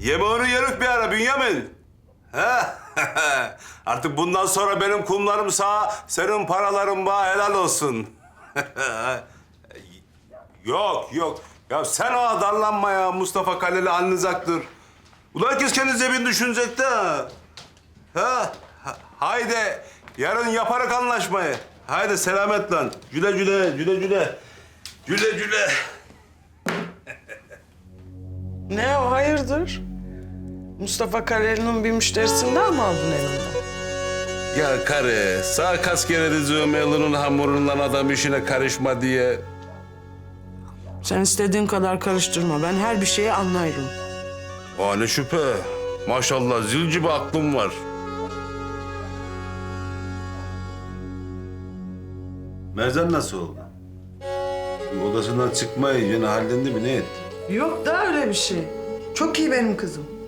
Yemeğini yerik bir ara Bünyamin. Ha? Artık bundan sonra benim kumlarım sağ, senin paraların bana helal olsun. yok, yok. Ya sen ağa darlanma ya Mustafa Kaleli anlayacaktır. Ulan herkes kendi cebini düşünecek. Ha? Ha? Haydi, yarın yaparak anlaşmayı. Haydi selamet lan. Güle güle, güle güle. Güle güle. Ne o hayırdır? Mustafa Kaleli'nin bir müşterisinden mi aldın elinden? Ya karı, sağ kas kere diziyorum elinin hamurundan adam işine karışma diye. Sen istediğin kadar karıştırma. Ben her bir şeyi anlarım. Aa ne şüphe. Maşallah zil gibi aklım var. Mercan nasıl oldu? Odasından çıkmayı yine hallendi mi ne etti? Yok da öyle bir şey. Çok iyi benim kızım.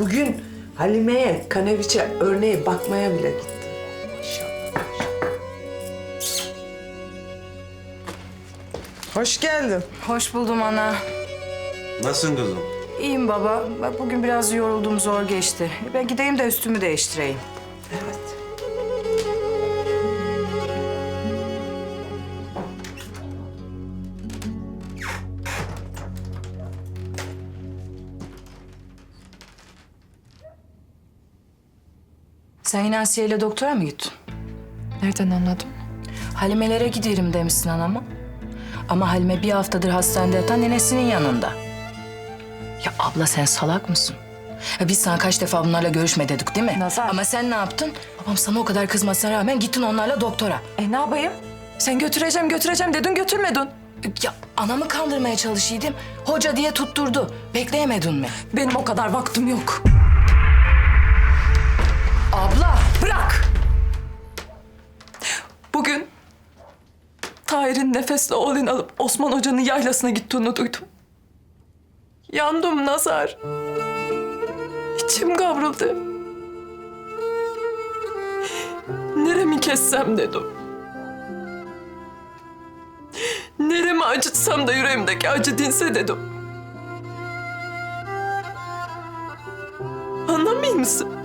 Bugün Halime'ye, Kaneviç'e örneğe bakmaya bile gitti. Maşallah. Hoş geldin. Hoş buldum ana. Nasılsın kızım? İyiyim baba. Bak Bugün biraz yoruldum, zor geçti. Ben gideyim de üstümü değiştireyim. Evet. Sen yine Asiye ile doktora mı gittin? Nereden anladın? Halime'lere giderim demişsin anama. Ama Halime bir haftadır hastanede yatan nenesinin yanında. Ya abla sen salak mısın? Ya biz sana kaç defa bunlarla görüşme dedik değil mi? Nazar. Ama sen ne yaptın? Babam sana o kadar kızmasına rağmen gittin onlarla doktora. E ne yapayım? Sen götüreceğim götüreceğim dedin götürmedin. Ya anamı kandırmaya çalışıyordum. Hoca diye tutturdu. Bekleyemedin mi? Benim o kadar vaktim yok. Abla! Bırak! Bugün Tahir'in nefesle oğlunu alıp Osman Hoca'nın yaylasına gittiğini duydum. Yandım Nazar. İçim kavruldu. Neremi kessem dedim. Neremi acıtsam da yüreğimdeki acı dinse dedim. Anlamıyor musun?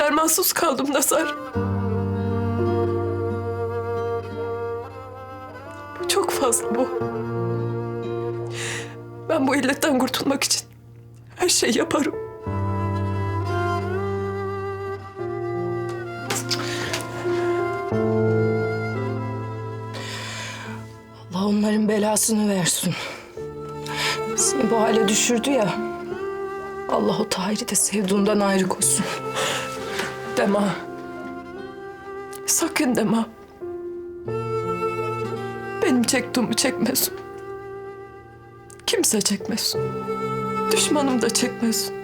Dermansız kaldım Nazar. Bu çok fazla bu. Ben bu illetten kurtulmak için her şeyi yaparım. Allah onların belasını versin. Seni bu hale düşürdü ya. Allah o Tahir'i de sevduğundan ayrı koysun. Dema. Sakın dema. Benim çektiğimi çekmesin. Kimse çekmesin. Düşmanım da çekmesin.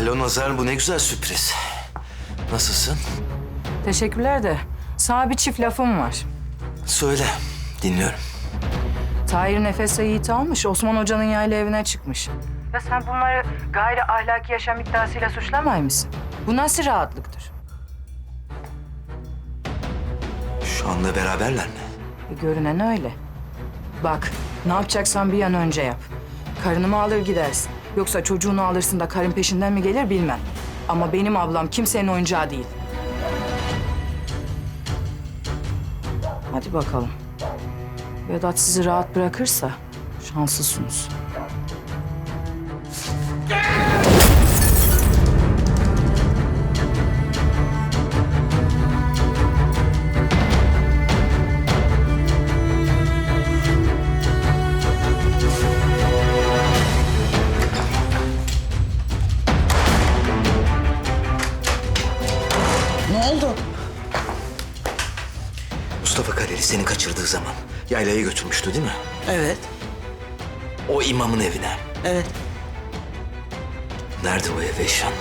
Alo Nazar bu ne güzel sürpriz. Nasılsın? Teşekkürler de sana bir çift lafım var. Söyle dinliyorum. Tahir nefese Yiğit almış, Osman Hoca'nın yayla evine çıkmış. Ya sen bunları gayri ahlaki yaşam iddiasıyla suçlamay mısın? Bu nasıl rahatlıktır? Şu anda beraberler mi? E, görünen öyle. Bak, ne yapacaksan bir an önce yap. Karını mı alır gidersin? Yoksa çocuğunu alırsın da karın peşinden mi gelir bilmem. Ama benim ablam kimsenin oyuncağı değil. Hadi bakalım. Vedat sizi rahat bırakırsa şanslısınız. Oldu? Mustafa Kaleli seni kaçırdı. aldığı zaman yaylaya götürmüştü değil mi? Evet, O imamın evine. evet. Nerede o ev Eşan?